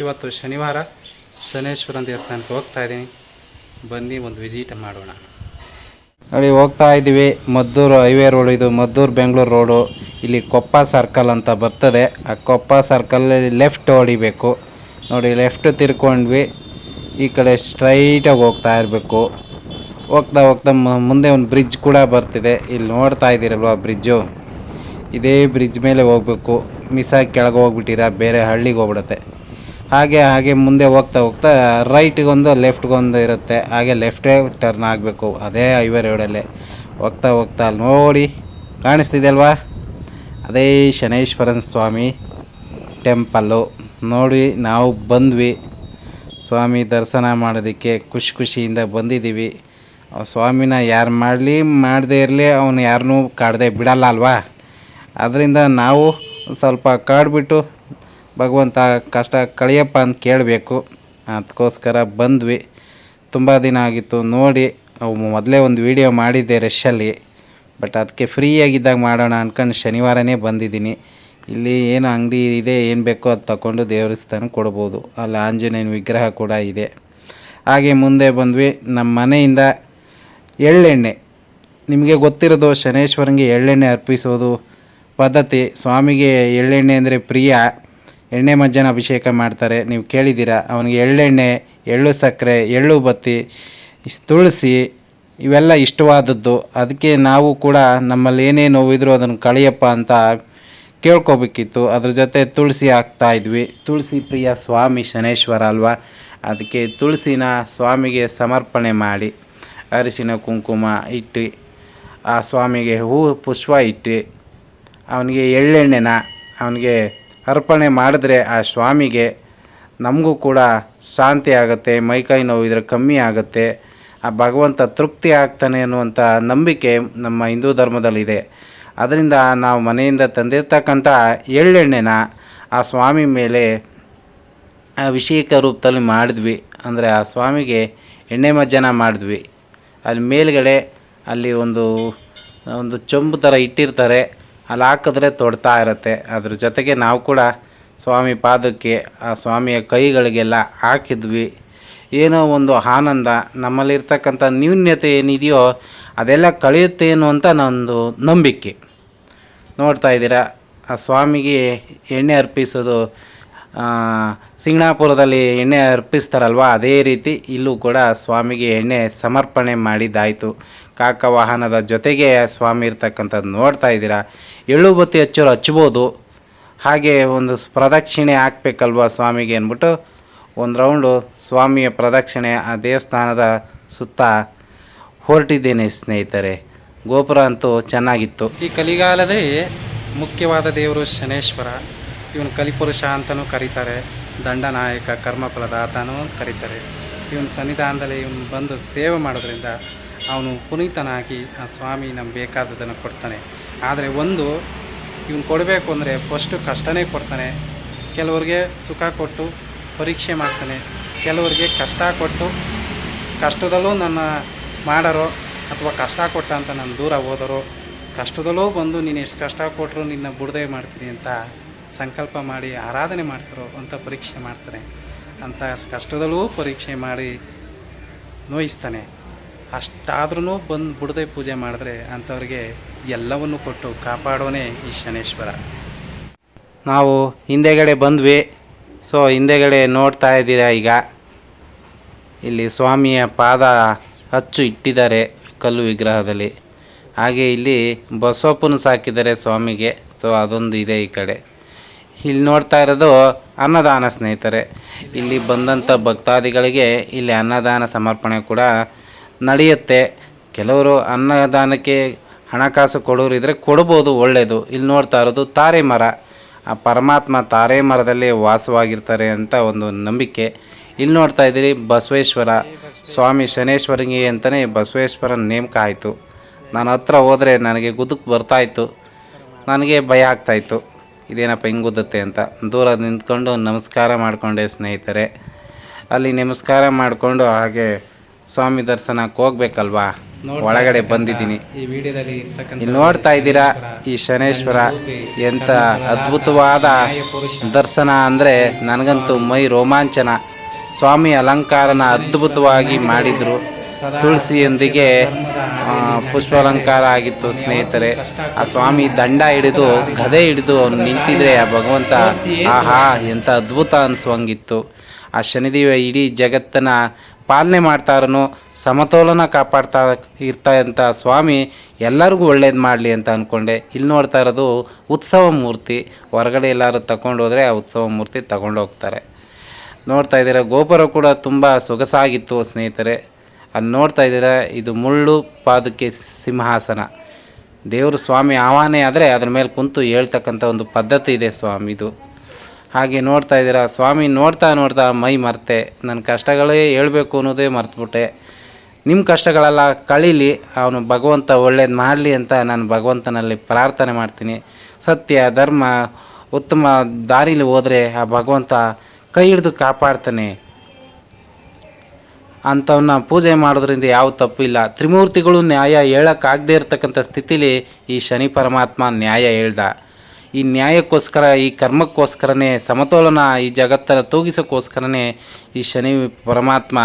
ಇವತ್ತು ಶನಿವಾರ ಶನೇಶ್ವರನ ದೇವಸ್ಥಾನಕ್ಕೆ ಹೋಗ್ತಾ ಇದ್ದೀನಿ. ಬನ್ನಿ, ಒಂದು ವಿಸಿಟ್ ಮಾಡೋಣ. ನೋಡಿ, ಹೋಗ್ತಾ ಇದ್ದೀವಿ. ಮದ್ದೂರು ಹೈವೇ ರೋಡ್, ಇದು ಮದ್ದೂರು ಬೆಂಗಳೂರು ರೋಡು. ಇಲ್ಲಿ ಕೊಪ್ಪ ಸರ್ಕಲ್ ಅಂತ ಬರ್ತದೆ. ಆ ಕೊಪ್ಪ ಸರ್ಕಲ್ ಲೆಫ್ಟ್ ಹೊಡಿಬೇಕು. ನೋಡಿ ಲೆಫ್ಟ್ ತಿರ್ಕೊಂಡ್ವಿ. ಈ ಕಡೆ ಸ್ಟ್ರೈಟಾಗಿ ಹೋಗ್ತಾ ಇರಬೇಕು. ಹೋಗ್ತಾ ಹೋಗ್ತಾ ಮುಂದೆ ಒಂದು ಬ್ರಿಡ್ಜ್ ಕೂಡ ಬರ್ತಿದೆ. ಇಲ್ಲಿ ನೋಡ್ತಾ ಇದ್ದೀರಲ್ವ ಬ್ರಿಡ್ಜು ಇದೇ ಬ್ರಿಡ್ಜ್ ಮೇಲೆ ಹೋಗ್ಬೇಕು. ಮಿಸ್ ಆಗಿ ಕೆಳಗೆ ಹೋಗ್ಬಿಟ್ಟಿರ, ಬೇರೆ ಹಳ್ಳಿಗೆ ಹೋಗ್ಬಿಡುತ್ತೆ. ಹಾಗೆ ಹಾಗೆ ಮುಂದೆ ಹೋಗ್ತಾ ಹೋಗ್ತಾ ರೈಟ್ಗೊಂದು ಲೆಫ್ಟ್ಗೊಂದು ಇರುತ್ತೆ. ಹಾಗೆ ಲೆಫ್ಟೇ ಟರ್ನ್ ಆಗಬೇಕು. ಅದೇ ಹೈವೇ ರೋಡಲ್ಲೇ ಹೋಗ್ತಾ ಹೋಗ್ತಾ ಅಲ್ಲಿ ನೋಡಿ ಕಾಣಿಸ್ತಿದೆ ಅಲ್ವಾ ಅದೇ ಶನೈಶ್ವರನ ಸ್ವಾಮಿ ಟೆಂಪಲ್ಲು ನೋಡಿ ನಾವು ಬಂದ್ವಿ. ಸ್ವಾಮಿ ದರ್ಶನ ಮಾಡೋದಕ್ಕೆ ಖುಷಿ ಖುಷಿಯಿಂದ ಬಂದಿದ್ದೀವಿ. ಸ್ವಾಮಿನ ಯಾರು ಮಾಡಲಿ ಮಾಡದೇ ಇರಲಿ, ಅವನು ಯಾರನ್ನೂ ಕಾಡದೆ ಬಿಡಲ್ಲ ಅಲ್ವಾ? ಅದರಿಂದ ನಾವು ಸ್ವಲ್ಪ ಕಾಡ್ಬಿಟ್ಟು ಭಗವಂತ ಕಷ್ಟ ಕಳಿಯಪ್ಪ ಅಂತ ಕೇಳಬೇಕು. ಅದಕ್ಕೋಸ್ಕರ ಬಂದ್ವಿ. ತುಂಬ ದಿನ ಆಗಿತ್ತು ನೋಡಿ ಮೊದಲೇ ಒಂದು ವಿಡಿಯೋ ಮಾಡಿದ್ದೆ ರಶಲ್ಲಿ ಬಟ್ ಅದಕ್ಕೆ ಫ್ರೀಯಾಗಿದ್ದಾಗ ಮಾಡೋಣ ಅಂದ್ಕೊಂಡು ಶನಿವಾರನೇ ಬಂದಿದ್ದೀನಿ. ಇಲ್ಲಿ ಏನು ಅಂಗಡಿ ಇದೆ, ಏನು ಬೇಕೋ ಅದು ತಗೊಂಡು ದೇವಸ್ಥಾನ ಕೊಡ್ಬೋದು. ಅಲ್ಲಿ ಆಂಜನೇಯನ ವಿಗ್ರಹ ಕೂಡ ಇದೆ. ಹಾಗೆ ಮುಂದೆ ಬಂದ್ವಿ. ನಮ್ಮ ಮನೆಯಿಂದ ಎಳ್ಳೆಣ್ಣೆ. ನಿಮಗೆ ಗೊತ್ತಿರೋದು ಶನೇಶ್ವರಂಗೆ ಎಳ್ಳೆಣ್ಣೆ ಅರ್ಪಿಸೋದು ಪದ್ಧತಿ. ಸ್ವಾಮಿಗೆ ಎಳ್ಳೆಣ್ಣೆ ಅಂದರೆ ಪ್ರಿಯ. ಎಣ್ಣೆ ಮಜ್ಜನ ಅಭಿಷೇಕ ಮಾಡ್ತಾರೆ. ನೀವು ಕೇಳಿದ್ದೀರಾ? ಅವನಿಗೆ ಎಳ್ಳೆಣ್ಣೆ, ಎಳ್ಳು ಸಕ್ಕರೆ, ಎಳ್ಳು ಬತ್ತಿ ತುಳಸಿ ಇವೆಲ್ಲ ಇಷ್ಟವಾದದ್ದು. ಅದಕ್ಕೆ ನಾವು ಕೂಡ ನಮ್ಮಲ್ಲಿ ಏನೇ ನೋವಿದ್ರು ಅದನ್ನು ಕಳಿಯಪ್ಪ ಅಂತ ಕೇಳ್ಕೊಬೇಕಿತ್ತು. ಅದ್ರ ಜೊತೆ ತುಳಸಿ ಹಾಕ್ತಾ ಇದ್ವಿ. ತುಳಸಿ ಪ್ರಿಯ ಸ್ವಾಮಿ ಶನೇಶ್ವರ ಅಲ್ವಾ? ಅದಕ್ಕೆ ತುಳಸಿನ ಸ್ವಾಮಿಗೆ ಸಮರ್ಪಣೆ ಮಾಡಿ, ಅರಿಶಿನ ಕುಂಕುಮ ಇಟ್ಟು, ಆ ಸ್ವಾಮಿಗೆ ಹೂ ಪುಷ್ಪ ಇಟ್ಟು, ಅವನಿಗೆ ಎಳ್ಳೆಣ್ಣೆನ, ಅವನಿಗೆ ಅರ್ಪಣೆ ಮಾಡಿದ್ರೆ ಆ ಸ್ವಾಮಿಗೆ ನಮಗೂ ಕೂಡ ಶಾಂತಿ ಆಗುತ್ತೆ ಮೈಕೈ ನೋವಿದ್ರೆ ಕಮ್ಮಿ ಆಗುತ್ತೆ. ಆ ಭಗವಂತ ತೃಪ್ತಿ ಆಗ್ತಾನೆ ಅನ್ನುವಂಥ ನಂಬಿಕೆ ನಮ್ಮ ಹಿಂದೂ ಧರ್ಮದಲ್ಲಿದೆ. ಅದರಿಂದ ನಾವು ಮನೆಯಿಂದ ತಂದಿರ್ತಕ್ಕಂಥ ಎಳ್ಳೆಣ್ಣೆನ ಆ ಸ್ವಾಮಿ ಮೇಲೆ ಅಭಿಷೇಕ ರೂಪದಲ್ಲಿ ಮಾಡಿದ್ವಿ. ಅಂದರೆ ಆ ಸ್ವಾಮಿಗೆ ಎಣ್ಣೆ ಮಜ್ಜನ ಮಾಡಿದ್ವಿ. ಅಲ್ಲಿ ಮೇಲುಗಡೆ ಅಲ್ಲಿ ಒಂದು ಒಂದು ಚೊಂಬು ಥರ ಇಟ್ಟಿರ್ತಾರೆ. ಅಲ್ಲಿ ಹಾಕಿದ್ರೆ ತೊಡ್ತಾ ಇರುತ್ತೆ. ಅದ್ರ ಜೊತೆಗೆ ನಾವು ಕೂಡ ಸ್ವಾಮಿ ಪಾದಕ್ಕೆ, ಆ ಸ್ವಾಮಿಯ ಕೈಗಳಿಗೆಲ್ಲ ಹಾಕಿದ್ವಿ. ಏನೋ ಒಂದು ಆನಂದ, ನಮ್ಮಲ್ಲಿರ್ತಕ್ಕಂಥ ನ್ಯೂನ್ಯತೆ ಏನಿದೆಯೋ ಅದೆಲ್ಲ ಕಳೆಯುತ್ತೆ ಅನ್ನುವಂಥ ನಂದು ನಂಬಿಕೆ. ನೋಡ್ತಾ ಇದ್ದೀರಾ, ಆ ಸ್ವಾಮಿಗೆ ಎಣ್ಣೆ ಅರ್ಪಿಸೋದು ಸಿಂಗಣಾಪುರದಲ್ಲಿ ಎಣ್ಣೆ ಅರ್ಪಿಸ್ತಾರಲ್ವ, ಅದೇ ರೀತಿ ಇಲ್ಲೂ ಕೂಡ ಸ್ವಾಮಿಗೆ ಎಣ್ಣೆ ಸಮರ್ಪಣೆ ಮಾಡಿದ್ದಾಯಿತು. ಕಾಕ ವಾಹನದ ಜೊತೆಗೆ ಸ್ವಾಮಿ ಇರ್ತಕ್ಕಂಥದ್ದು ನೋಡ್ತಾ ಇದ್ದೀರಾ. ಎಳ್ಳು ಬತ್ತಿ ಹಚ್ಚೋರು ಹಚ್ಬೋದು. ಹಾಗೆ ಒಂದು ಪ್ರದಕ್ಷಿಣೆ ಹಾಕ್ಬೇಕಲ್ವ ಸ್ವಾಮಿಗೆ ಅಂದ್ಬಿಟ್ಟು ಒಂದು ರೌಂಡು ಸ್ವಾಮಿಯ ಪ್ರದಕ್ಷಿಣೆ ಆ ದೇವಸ್ಥಾನದ ಸುತ್ತ ಹೊರಟಿದ್ದೇನೆ ಸ್ನೇಹಿತರೆ. ಗೋಪುರ ಅಂತೂ ಚೆನ್ನಾಗಿತ್ತು. ಈ ಕಲಿಗಾಲದೇ ಮುಖ್ಯವಾದ ದೇವರು ಶನೇಶ್ವರ. ಇವನು ಕಲಿಪುರುಷ ಅಂತಲೂ ಕರೀತಾರೆ. ದಂಡನಾಯಕ, ಕರ್ಮಫಲದಾತನೂ ಕರೀತಾರೆ. ಇವನು ಸನ್ನಿಧಾನದಲ್ಲಿ ಇವನು ಬಂದು ಸೇವೆ ಮಾಡೋದ್ರಿಂದ ಅವನು ಪುನೀತನಾಗಿ ಆ ಸ್ವಾಮಿ ನಮ್ಗೆ ಬೇಕಾದದನ್ನು ಕೊಡ್ತಾನೆ. ಆದರೆ ಒಂದು, ಇವನು ಕೊಡಬೇಕು ಅಂದರೆ ಫಸ್ಟು ಕಷ್ಟನೇ ಕೊಡ್ತಾನೆ. ಕೆಲವ್ರಿಗೆ ಸುಖ ಕೊಟ್ಟು ಪರೀಕ್ಷೆ ಮಾಡ್ತಾನೆ. ಕೆಲವರಿಗೆ ಕಷ್ಟ ಕೊಟ್ಟು ಕಷ್ಟದಲ್ಲೂ ನನ್ನ ಮಾಡರೋ ಅಥವಾ ಕಷ್ಟ ಕೊಟ್ಟ ಅಂತ ನಾನು ದೂರ ಹೋದರು, ಕಷ್ಟದಲ್ಲೂ ಬಂದು ನೀನು ಎಷ್ಟು ಕಷ್ಟ ಕೊಟ್ಟರು ನಿನ್ನ ಬುಡದೆ ಮಾಡ್ತೀನಿ ಅಂತ ಸಂಕಲ್ಪ ಮಾಡಿ ಆರಾಧನೆ ಮಾಡ್ತಾರೋ ಅಂತ ಪರೀಕ್ಷೆ ಮಾಡ್ತಾನೆ. ಅಂತ ಕಷ್ಟದಲ್ಲೂ ಪರೀಕ್ಷೆ ಮಾಡಿ ನೋಯಿಸ್ತಾನೆ. ಅಷ್ಟಾದ್ರೂ ಬಂದು ಬುಡದೆ ಪೂಜೆ ಮಾಡಿದ್ರೆ ಅಂಥವ್ರಿಗೆ ಎಲ್ಲವನ್ನು ಕೊಟ್ಟು ಕಾಪಾಡೋನೇ ಈ ಶನೇಶ್ವರ. ನಾವು ಹಿಂದೆಗಡೆ ಬಂದ್ವಿ. ಸೊ ಹಿಂದೆಗಡೆ ನೋಡ್ತಾ ಇದ್ದೀರಾ ಈಗ? ಇಲ್ಲಿ ಸ್ವಾಮಿಯ ಪಾದ ಅಚ್ಚು ಇಟ್ಟಿದ್ದಾರೆ ಕಲ್ಲು ವಿಗ್ರಹದಲ್ಲಿ. ಹಾಗೆ ಇಲ್ಲಿ ಬಸವಪ್ಪನ ಸಾಕಿದ್ದಾರೆ ಸ್ವಾಮಿಗೆ. ಸೊ ಅದೊಂದು ಇದೆ ಈ ಕಡೆ. ಇಲ್ಲಿ ನೋಡ್ತಾ ಇರೋದು ಅನ್ನದಾನ ಸ್ನೇಹಿತರೆ. ಇಲ್ಲಿ ಬಂದಂಥ ಭಕ್ತಾದಿಗಳಿಗೆ ಇಲ್ಲಿ ಅನ್ನದಾನ ಸಮರ್ಪಣೆ ಕೂಡ ನಡೆಯುತ್ತೆ. ಕೆಲವರು ಅನ್ನದಾನಕ್ಕೆ ಹಣಕಾಸು ಕೊಡೋರು ಇದ್ದರೆ ಕೊಡ್ಬೋದು ಒಳ್ಳೆಯದು ಇಲ್ಲಿ ನೋಡ್ತಾ ಇರೋದು ತಾರೆ ಮರ. ಆ ಪರಮಾತ್ಮ ತಾರೆ ಮರದಲ್ಲಿ ವಾಸವಾಗಿರ್ತಾರೆ ಅಂತ ಒಂದು ನಂಬಿಕೆ. ಇಲ್ಲಿ ನೋಡ್ತಾ ಇದ್ದೀರಿ, ಬಸವೇಶ್ವರ. ಸ್ವಾಮಿ ಶನೇಶ್ವರಿಗೆ ಅಂತಲೇ ಬಸವೇಶ್ವರ ನೇಮಕ ಆಯಿತು. ನಾನು ಹತ್ರ ಹೋದರೆ ನನಗೆ ಗುದಕ್ಕೆ ಬರ್ತಾಯಿತ್ತು ನನಗೆ ಭಯ ಆಗ್ತಾಯಿತ್ತು ಇದೇನಪ್ಪ ಹಿಂಗೆ ಗುದ್ದುತ್ತೆ ಅಂತ. ದೂರ ನಿಂತ್ಕೊಂಡು ನಮಸ್ಕಾರ ಮಾಡಿಕೊಂಡೆ ಸ್ನೇಹಿತರೆ. ಅಲ್ಲಿ ನಮಸ್ಕಾರ ಮಾಡಿಕೊಂಡು ಹಾಗೆ ಸ್ವಾಮಿ ದರ್ಶನಕ್ಕೆ ಹೋಗ್ಬೇಕಲ್ವಾ? ಒಳಗಡೆ ಬಂದಿದ್ದೀನಿ. ಇಲ್ಲಿ ನೋಡ್ತಾ ಇದ್ದೀರಾ ಈ ಶನೇಶ್ವರ ಎಂಥ ಅದ್ಭುತವಾದ ದರ್ಶನ ಅಂದರೆ ನನಗಂತೂ ಮೈ ರೋಮಾಂಚನ. ಸ್ವಾಮಿ ಅಲಂಕಾರನ ಅದ್ಭುತವಾಗಿ ಮಾಡಿದರು. ತುಳಸಿಯೊಂದಿಗೆ ಪುಷ್ಪ ಅಲಂಕಾರ ಆಗಿತ್ತು ಸ್ನೇಹಿತರೆ. ಆ ಸ್ವಾಮಿ ದಂಡ ಹಿಡಿದು ಗದೆ ಹಿಡಿದು ಅವ್ನು ನಿಂತಿದ್ರೆ ಆ ಭಗವಂತ ಆಹಾ ಎಂಥ ಅದ್ಭುತ ಅನಿಸುವಂಗಿತ್ತು. ಆ ಶನಿದೇವ ಇಡೀ ಜಗತ್ತನ್ನ ಪಾಲನೆ ಮಾಡ್ತಾರನು, ಸಮತೋಲನ ಕಾಪಾಡ್ತಾ ಇರ್ತಾ ಅಂತ ಸ್ವಾಮಿ ಎಲ್ಲರಿಗೂ ಒಳ್ಳೇದು ಮಾಡಲಿ ಅಂತ ಅಂದ್ಕೊಂಡೆ ಇಲ್ಲಿ ನೋಡ್ತಾ ಇರೋದು ಉತ್ಸವ ಮೂರ್ತಿ. ಹೊರಗಡೆ ಎಲ್ಲರೂ ತಗೊಂಡು ಹೋದರೆ ಆ ಉತ್ಸವ ಮೂರ್ತಿ ತಗೊಂಡು ಹೋಗ್ತಾರೆ ನೋಡ್ತಾ ಇದ್ದೀರ, ಗೋಪುರ ಕೂಡ ತುಂಬ ಸೊಗಸಾಗಿತ್ತು ಸ್ನೇಹಿತರೆ. ಅಲ್ಲಿ ನೋಡ್ತಾ ಇದ್ದೀರ, ಇದು ಮುಳ್ಳು ಪಾದಕ್ಕೆ ಸಿಂಹಾಸನ. ದೇವರು ಸ್ವಾಮಿ ಆಹ್ವಾನೆ ಆದರೆ ಅದ್ರ ಮೇಲೆ ಕುಂತು ಹೇಳ್ತಕ್ಕಂಥ ಒಂದು ಪದ್ಧತಿ ಇದೆ ಸ್ವಾಮಿದು. ಹಾಗೆ ನೋಡ್ತಾ ಇದ್ದೀರಾ? ಸ್ವಾಮಿ ನೋಡ್ತಾ ನೋಡ್ತಾ ಮೈ ಮರ್ತೆ. ನನ್ನ ಕಷ್ಟಗಳೇ ಹೇಳಬೇಕು ಅನ್ನೋದೇ ಮರ್ತುಬಿಟ್ಟೆ. ನಿಮ್ಮ ಕಷ್ಟಗಳೆಲ್ಲ ಕಳೀಲಿ, ಅವನು ಭಗವಂತ ಒಳ್ಳೇದು ಮಾಡಲಿ ಅಂತ ನಾನು ಭಗವಂತನಲ್ಲಿ ಪ್ರಾರ್ಥನೆ ಮಾಡ್ತೀನಿ. ಸತ್ಯ, ಧರ್ಮ, ಉತ್ತಮ ದಾರಿಲಿ ಹೋದರೆ ಆ ಭಗವಂತ ಕೈ ಹಿಡಿದು ಕಾಪಾಡ್ತಾನೆ. ಅಂಥವನ್ನ ಪೂಜೆ ಮಾಡೋದ್ರಿಂದ ಯಾವ ತಪ್ಪಿಲ್ಲ ತ್ರಿಮೂರ್ತಿಗಳು ನ್ಯಾಯ ಹೇಳೋಕ್ಕಾಗದೇ ಇರತಕ್ಕಂಥ ಸ್ಥಿತಿಲಿ ಈ ಶನಿ ಪರಮಾತ್ಮ ನ್ಯಾಯ ಹೇಳ್ದ. ಈ ನ್ಯಾಯಕ್ಕೋಸ್ಕರ, ಈ ಕರ್ಮಕ್ಕೋಸ್ಕರನೇ, ಸಮತೋಲನ ಈ ಜಗತ್ತನ್ನು ತೂಗಿಸೋಕ್ಕೋಸ್ಕರನೇ ಈ ಶನಿ ಪರಮಾತ್ಮ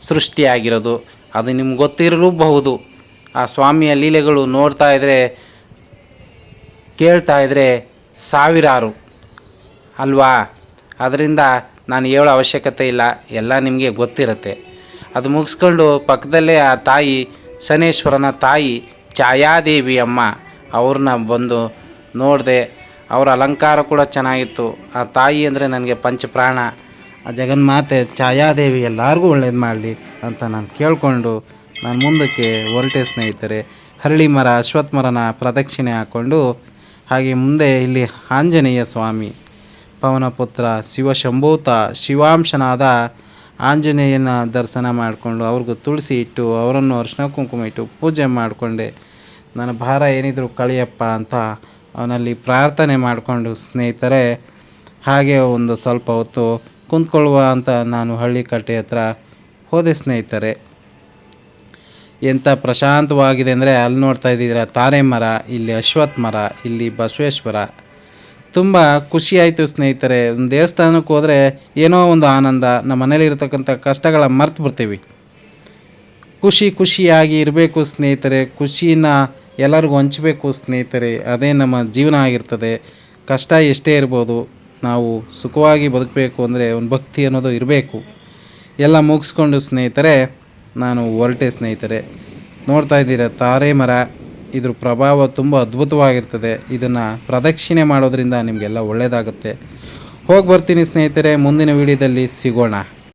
ಸೃಷ್ಟಿಯಾಗಿರೋದು. ಅದು ನಿಮ್ಗೆ ಗೊತ್ತಿರಲೂಬಹುದು. ಆ ಸ್ವಾಮಿಯ ಲೀಲೆಗಳು ನೋಡ್ತಾ ಇದ್ದರೆ ಕೇಳ್ತಾ ಇದ್ದರೆ ಸಾವಿರಾರು. ಅಲ್ವಾ? ಅದರಿಂದ ನಾನು ಹೇಳೋ ಅವಶ್ಯಕತೆ ಇಲ್ಲ. ಎಲ್ಲ ನಿಮಗೆ ಗೊತ್ತಿರುತ್ತೆ. ಅದು ಮುಗಿಸ್ಕೊಂಡು ಪಕ್ಕದಲ್ಲೇ ಆ ತಾಯಿ, ಶನೇಶ್ವರನ ತಾಯಿ ಛಾಯಾದೇವಿ ಅಮ್ಮ ಅವ್ರನ್ನ ಬಂದು ನೋಡಿದೆ, ಅವರ ಅಲಂಕಾರ ಕೂಡ ಚೆನ್ನಾಗಿತ್ತು. ಆ ತಾಯಿ ಅಂದರೆ ನನಗೆ ಪಂಚಪ್ರಾಣ ಆ ಜಗನ್ಮಾತೆ ಛಾಯಾದೇವಿ ಎಲ್ಲರಿಗೂ ಒಳ್ಳೇದು ಮಾಡಲಿ ಅಂತ ನಾನು ಕೇಳಿಕೊಂಡು ನಾನು ಮುಂದಕ್ಕೆ ಹೊರಟೆ ಸ್ನೇಹಿತರೆ, ಹರಳಿ ಮರ, ಅಶ್ವತ್ಥ ಮರನ ಪ್ರದಕ್ಷಿಣೆ ಹಾಕ್ಕೊಂಡು ಹಾಗೆ ಮುಂದೆ ಇಲ್ಲಿ ಆಂಜನೇಯ ಸ್ವಾಮಿ ಪವನಪುತ್ರ ಶಿವಶಂಭೂತ ಶಿವಾಂಶನಾದ ಆಂಜನೇಯನ ದರ್ಶನ ಮಾಡಿಕೊಂಡು ಅವ್ರಿಗೂ ತುಳಸಿ ಇಟ್ಟು, ಅವರನ್ನು ಅರ್ಶಿನ ಕುಂಕುಮ ಇಟ್ಟು ಪೂಜೆ ಮಾಡಿಕೊಂಡೆ. ನನ್ನ ಭಾರ ಏನಿದ್ರು ಕಳಿಯಪ್ಪ ಅಂತ ಅವನಲ್ಲಿ ಪ್ರಾರ್ಥನೆ ಮಾಡಿಕೊಂಡು ಸ್ನೇಹಿತರೆ, ಹಾಗೆ ಒಂದು ಸ್ವಲ್ಪ ಹೊತ್ತು ಕುಂತ್ಕೊಳ್ಳುವ ಅಂತ ನಾನು ಹಳ್ಳಿ ಕಟ್ಟೆ ಹತ್ರ ಹೋದೆ ಸ್ನೇಹಿತರೆ. ಎಂಥ ಪ್ರಶಾಂತವಾಗಿದೆ ಅಂದರೆ ಅಲ್ಲಿ ನೋಡ್ತಾ ಇದ್ದೀರ ತಾರೆ ಮರ, ಇಲ್ಲಿ ಅಶ್ವಥ್ ಮರ, ಇಲ್ಲಿ ಬಸವೇಶ್ವರ. ತುಂಬ ಖುಷಿಯಾಯಿತು ಸ್ನೇಹಿತರೆ. ಒಂದು ದೇವಸ್ಥಾನಕ್ಕೆ ಹೋದರೆ ಏನೋ ಒಂದು ಆನಂದ, ನಮ್ಮ ಮನೇಲಿ ಇರತಕ್ಕಂಥ ಕಷ್ಟಗಳ ಮರ್ತು ಬಿಡ್ತೀವಿ ಖುಷಿ ಖುಷಿಯಾಗಿ ಇರಬೇಕು ಸ್ನೇಹಿತರೆ. ಖುಷಿನ ಎಲ್ಲರಿಗೂ ಹಂಚಬೇಕು ಸ್ನೇಹಿತರೆ, ಅದೇ ನಮ್ಮ ಜೀವನ ಆಗಿರ್ತದೆ. ಕಷ್ಟ ಎಷ್ಟೇ ಇರ್ಬೋದು, ನಾವು ಸುಖವಾಗಿ ಬದುಕಬೇಕು ಅಂದರೆ ಒಂದು ಭಕ್ತಿ ಅನ್ನೋದು ಇರಬೇಕು. ಎಲ್ಲ ಮುಗಿಸ್ಕೊಂಡು ಸ್ನೇಹಿತರೆ, ನಾನು ಹೊರಟೆ ಸ್ನೇಹಿತರೆ. ನೋಡ್ತಾ ಇದ್ದೀರ, ತಾರೆ ಮರ, ಇದ್ರ ಪ್ರಭಾವ ತುಂಬ ಅದ್ಭುತವಾಗಿರ್ತದೆ. ಇದನ್ನು ಪ್ರದಕ್ಷಿಣೆ ಮಾಡೋದ್ರಿಂದ ನಿಮಗೆಲ್ಲ ಒಳ್ಳೆಯದಾಗುತ್ತೆ ಹೋಗಿ ಬರ್ತೀನಿ ಸ್ನೇಹಿತರೆ, ಮುಂದಿನ ವಿಡಿಯೋದಲ್ಲಿ ಸಿಗೋಣ.